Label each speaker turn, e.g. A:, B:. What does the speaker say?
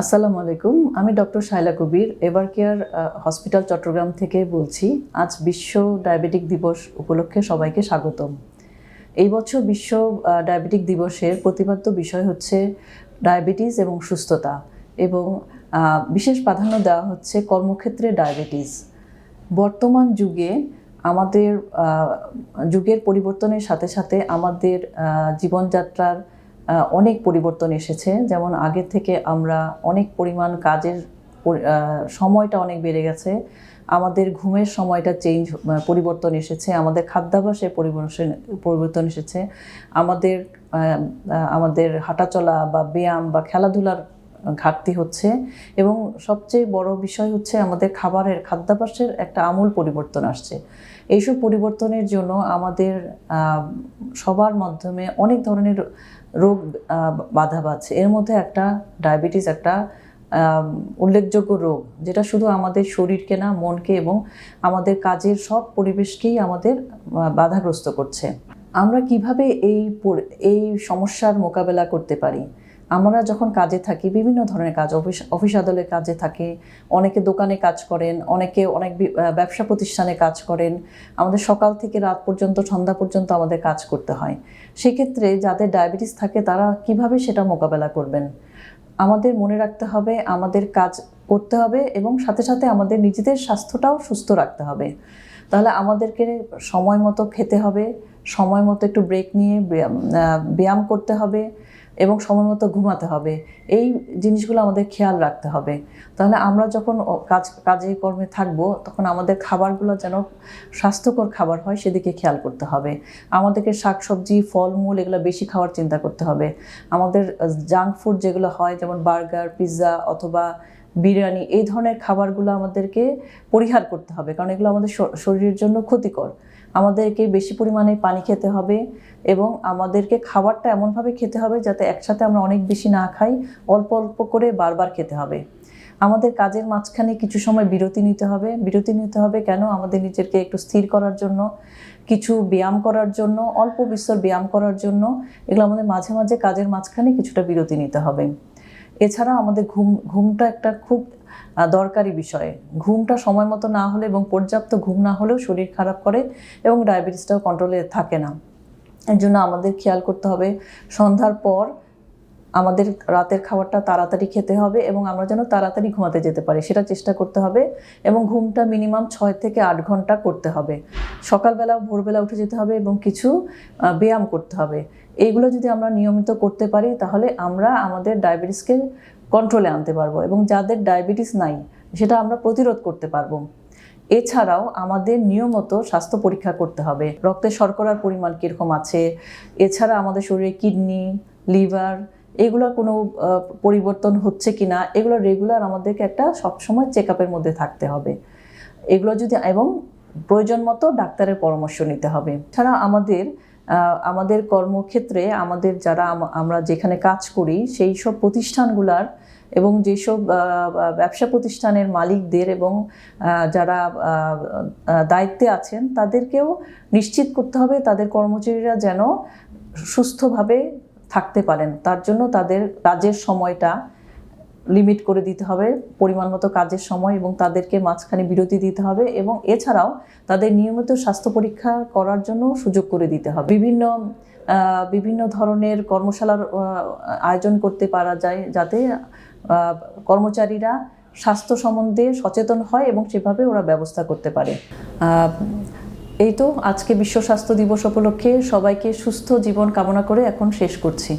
A: আসসালামু আলাইকুম, আমি ডক্টর শাইলা কবির, এবার কেয়ার হসপিটাল চট্টগ্রাম থেকে বলছি, আজ বিশ্ব ডায়াবেটিক দিবস উপলক্ষে সবাইকে স্বাগতম। এই বছর বিশ্ব ডায়াবেটিক দিবসের প্রতিপাদ্য বিষয় হচ্ছে ডায়াবেটিস এবং সুস্থতা এবং বিশেষ প্রাধান্য দেওয়া হচ্ছে কর্মক্ষেত্রে ডায়াবেটিস। বর্তমান যুগে আমাদের যুগের পরিবর্তনের সাথে সাথে আমাদের জীবনযাত্রার অনেক পরিবর্তন এসেছে। যেমন আগে থেকে আমরা অনেক পরিমাণ কাজের সময়টা অনেক বেড়ে গেছে। আমাদের ঘুমের সময়টা চেঞ্জ পরিবর্তন এসেছে। আমাদের খাদ্যাভ্যাসে পরিবর্তন পরিবর্তন এসেছে। আমাদের আমাদের হাঁটাচলা বা ব্যায়াম বা খেলাধুলার ঘাটতি হচ্ছে এবং সবচেয়ে বড় বিষয় হচ্ছে আমাদের খাবারের, খাদ্যাভ্যাসের একটা আমূল পরিবর্তন আসছে। এইসব পরিবর্তনের জন্য আমাদের সবার মাধ্যমে অনেক ধরনের রোগ বাধা পাচ্ছে এর মধ্যে একটা ডায়াবেটিস, একটা উল্লেখযোগ্য রোগ, যেটা শুধু আমাদের শরীরকে না, মনকে এবং আমাদের কাজের সব পরিবেশকেই আমাদের বাধাগ্রস্ত করছে। আমরা কীভাবে এই এই সমস্যার মোকাবেলা করতে পারি? আমরা যখন কাজে থাকি, বিভিন্ন ধরনের কাজ, অফিস অফিস আদালতের কাজে থাকে, অনেকে দোকানে কাজ করেন, অনেকে অনেক ব্যবসা প্রতিষ্ঠানে কাজ করেন, আমাদের সকাল থেকে রাত পর্যন্ত, সন্ধ্যা পর্যন্ত আমাদের কাজ করতে হয়। সেক্ষেত্রে যাদের ডায়াবেটিস থাকে, তারা কীভাবে সেটা মোকাবেলা করবেন? আমাদের মনে রাখতে হবে, আমাদের কাজ করতে হবে এবং সাথে সাথে আমাদের নিজেদের স্বাস্থ্যটাও সুস্থ রাখতে হবে। তাহলে আমাদেরকে সময় মতো খেতে হবে, সময় মতো একটু ব্রেক নিয়ে ব্যায়াম করতে হবে এবং সময় মতো ঘুমাতে হবে। এই জিনিসগুলো আমাদের খেয়াল রাখতে হবে। তাহলে আমরা যখন কাজ, কাজে কর্মে থাকব, তখন আমাদের খাবারগুলো যেন স্বাস্থ্যকর খাবার হয়, সেদিকে খেয়াল করতে হবে। আমাদেরকে শাকসবজি, ফলমূল এগুলো বেশি খাওয়ার চিন্তা করতে হবে। আমাদের জাঙ্ক ফুড যেগুলো হয়, যেমন বার্গার, পিৎজা অথবা বিরিয়ানি, এই ধরনের খাবারগুলো আমাদেরকে পরিহার করতে হবে। কারণ এগুলো আমাদের শরীরের জন্য ক্ষতিকর। আমাদেরকে বেশি পরিমাণে পানি খেতে হবে এবং আমাদেরকে খাবারটা এমনভাবে খেতে হবে যাতে একসাথে আমরা অনেক বেশি না খাই, অল্প অল্প করে বারবার খেতে হবে। আমাদের কাজের মাঝখানে কিছু সময় বিরতি নিতে হবে। বিরতি নিতে হবে কেন? আমাদের নিজেকে একটু স্থির করার জন্য, কিছু ব্যায়াম করার জন্য, অল্প বিস্তর ব্যায়াম করার জন্য। এগুলো আমাদের মাঝে মাঝে কাজের মাঝখানে কিছুটা বিরতি নিতে হবে। এছাড়া আমাদের ঘুম, ঘুমটা একটা খুব দরকারি বিষয়ে। ঘুমটা সময় মতো না হলে এবং পর্যাপ্ত ঘুম না হলেও শরীর খারাপ করে এবং ডায়াবেটিসটাও কন্ট্রোলে থাকে না। এর জন্য আমাদের খেয়াল করতে হবে, সন্ধ্যার পর আমাদের রাতের খাবারটা তাড়াতাড়ি খেতে হবে এবং আমরা যেন তাড়াতাড়ি ঘুমাতে যেতে পারি, সেটা চেষ্টা করতে হবে এবং ঘুমটা মিনিমাম ছয় থেকে আট ঘণ্টা করতে হবে। সকালবেলা ভোরবেলা উঠে যেতে হবে এবং কিছু ব্যায়াম করতে হবে। এইগুলো যদি আমরা নিয়মিত করতে পারি তাহলে আমরা আমাদের ডায়াবেটিসকে কন্ট্রোলে আনতে পারব এবং যাদের ডায়াবেটিস নাই, সেটা আমরা প্রতিরোধ করতে পারব। এছাড়াও আমাদের নিয়মিত স্বাস্থ্য পরীক্ষা করতে হবে। রক্তে শর্করার পরিমাণ কীরকম আছে? এছাড়া আমাদের শরীরে কিডনি, লিভার, এগুলোর কোনো পরিবর্তন হচ্ছে কি না এগুলো রেগুলার আমাদেরকে একটা সবসময় চেক আপের মধ্যে থাকতে হবে। এগুলো যদি, এবং প্রয়োজন মতো ডাক্তারের পরামর্শ নিতে হবে। ছাড়া আমাদের আমাদের কর্মক্ষেত্রে আমাদের যারা আমরা যেখানে কাজ করি, সেই সব প্রতিষ্ঠানগুলার এবং যেসব ব্যবসা প্রতিষ্ঠানের মালিকদের এবং যারা দায়িত্বে আছেন, তাদেরকেও নিশ্চিত করতে হবে তাদের কর্মচারীরা যেন সুস্থভাবে থাকতে পারেন। তার জন্য তাদের কাজের সময়টা লিমিট করে দিতে হবে পরিমাণ মতো কাজের সময় এবং তাদেরকে মাঝখানে বিরতি দিতে হবে এবং এছাড়াও তাদের নিয়মিত স্বাস্থ্য পরীক্ষা করার জন্য সুযোগ করে দিতে হবে। বিভিন্ন বিভিন্ন ধরনের কর্মশালার আয়োজন করতে পারা যায় যাতে কর্মচারীরা স্বাস্থ্য সম্বন্ধে সচেতন হয় এবং সেভাবে ওরা ব্যবস্থা করতে পারে। এই তো আজকে বিশ্ব স্বাস্থ্য দিবস উপলক্ষে সবাইকে সুস্থ জীবন কামনা করে এখন শেষ করছি।